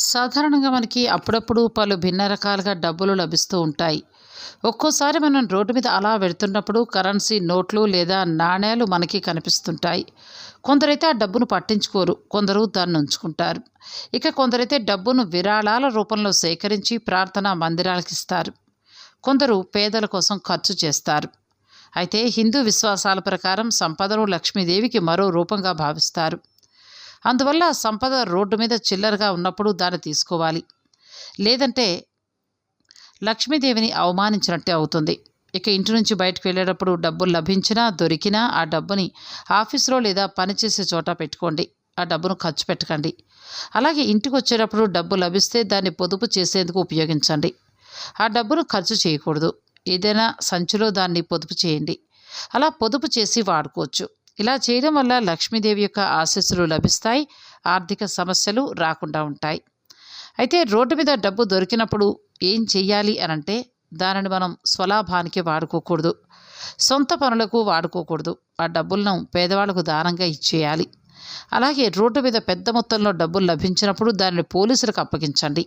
సాధారణంగా మనకి అప్పుడప్పుడు పలు భిన్న రకాలుగా డబ్బులు లభిస్తూ ఉంటాయి. ఒక్కోసారి మనం రోడ్డు మీద అలా వెళ్తున్నప్పుడు కరెన్సీ నోట్లు లేదా నాణేలు మనకి కనిపిస్తుంటాయి. కొందరైతే ఆ డబ్బును పట్టించుకోరు కొందరు దాన్ని ఉంచుకుంటారు. ఇక కొందరైతే డబ్బును విరాళాల రూపంలో సేకరించి ప్రార్థనా మందిరాలకు ఇస్తారు. కొందరు పేదల కోసం ఖర్చు చేస్తారు. అయితే హిందూ విశ్వాసాల ప్రకారం సంపదను లక్ష్మీదేవికి మరో రూపంగా భావిస్తారు. అందువల్ల సంపద రోడ్డు మీద చిల్లరగా ఉన్నప్పుడు దాన్ని తీసుకోవాలి. లేదంటే లక్ష్మీదేవిని అవమానించినట్టే అవుతుంది. ఇక ఇంటి నుంచి బయటకు వెళ్ళేటప్పుడు డబ్బులు లభించినా దొరికినా ఆ డబ్బుని ఆఫీసులో లేదా పనిచేసే చోట పెట్టుకోండి. ఆ డబ్బును ఖర్చు పెట్టకండి. అలాగే ఇంటికి వచ్చేటప్పుడు డబ్బు లభిస్తే దాన్ని పొదుపు చేసేందుకు ఉపయోగించండి. ఆ డబ్బును ఖర్చు చేయకూడదు. ఏదైనా సంచిలో దాన్ని పొదుపు చేయండి. అలా పొదుపు చేసి వాడుకోవచ్చు. ఇలా చేయడం వల్ల లక్ష్మీదేవి యొక్క ఆశీస్సులు లభిస్తాయి ఆర్థిక సమస్యలు రాకుండా ఉంటాయి. అయితే రోడ్డు మీద డబ్బు దొరికినప్పుడు ఏం చెయ్యాలి అనంటే దానిని మనం స్వలాభానికి వాడుకోకూడదు. సొంత పనులకు వాడుకోకూడదు. ఆ డబ్బులను పేదవాళ్ళకు దానంగా ఇచ్చేయాలి. అలాగే రోడ్డు మీద పెద్ద మొత్తంలో డబ్బులు లభించినప్పుడు దానిని పోలీసులకు అప్పగించండి.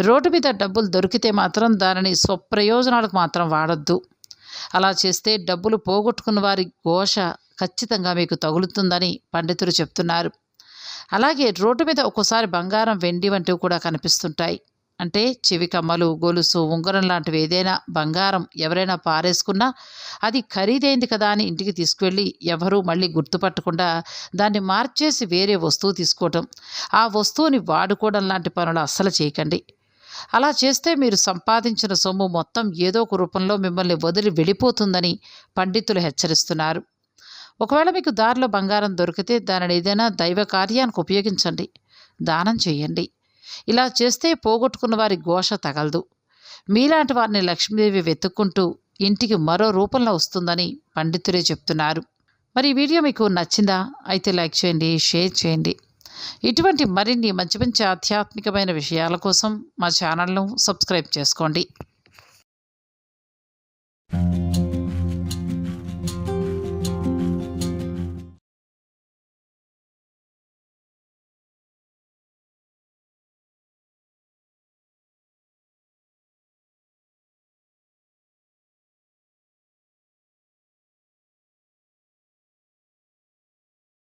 రోడ్డు మీద డబ్బులు దొరికితే మాత్రం దానిని స్వప్రయోజనాలకు మాత్రం వాడొద్దు. అలా చేస్తే డబ్బులు పోగొట్టుకున్న వారి ఘోష ఖచ్చితంగా మీకు తగులుతుందని పండితులు చెప్తున్నారు. అలాగే రోడ్డు మీద ఒక్కోసారి బంగారం వెండి వంటివి కూడా కనిపిస్తుంటాయి. అంటే చెవి కమ్మలు గొలుసు ఉంగరం లాంటివి ఏదైనా బంగారం ఎవరైనా పారేసుకున్నా అది ఖరీదైంది కదా అని ఇంటికి తీసుకువెళ్ళి ఎవరూ మళ్ళీ గుర్తుపట్టకుండా దాన్ని మార్చేసి వేరే వస్తువు తీసుకోవటం. ఆ వస్తువుని వాడుకోవడం లాంటి పనులు అస్సలు చేయకండి. అలా చేస్తే మీరు సంపాదించిన సొమ్ము మొత్తం ఏదో ఒక రూపంలో మిమ్మల్ని వదిలి వెళ్ళిపోతుందని పండితులు హెచ్చరిస్తున్నారు. ఒకవేళ మీకు దారిలో బంగారం దొరికితే దానిని ఏదైనా దైవ కార్యానికి ఉపయోగించండి. దానం చేయండి. ఇలా చేస్తే పోగొట్టుకున్న వారి ఘోష తగలదు. మీలాంటి వారిని లక్ష్మీదేవి వెతుక్కుంటూ ఇంటికి మరో రూపంలో వస్తుందని పండితులే చెప్తున్నారు. మరి ఈ వీడియో మీకు నచ్చిందా? అయితే లైక్ చేయండి షేర్ చేయండి. ఇటువంటి మరిన్ని మంచి మంచి ఆధ్యాత్మికమైన విషయాల కోసం మా ఛానల్ను సబ్స్క్రైబ్ చేసుకోండి.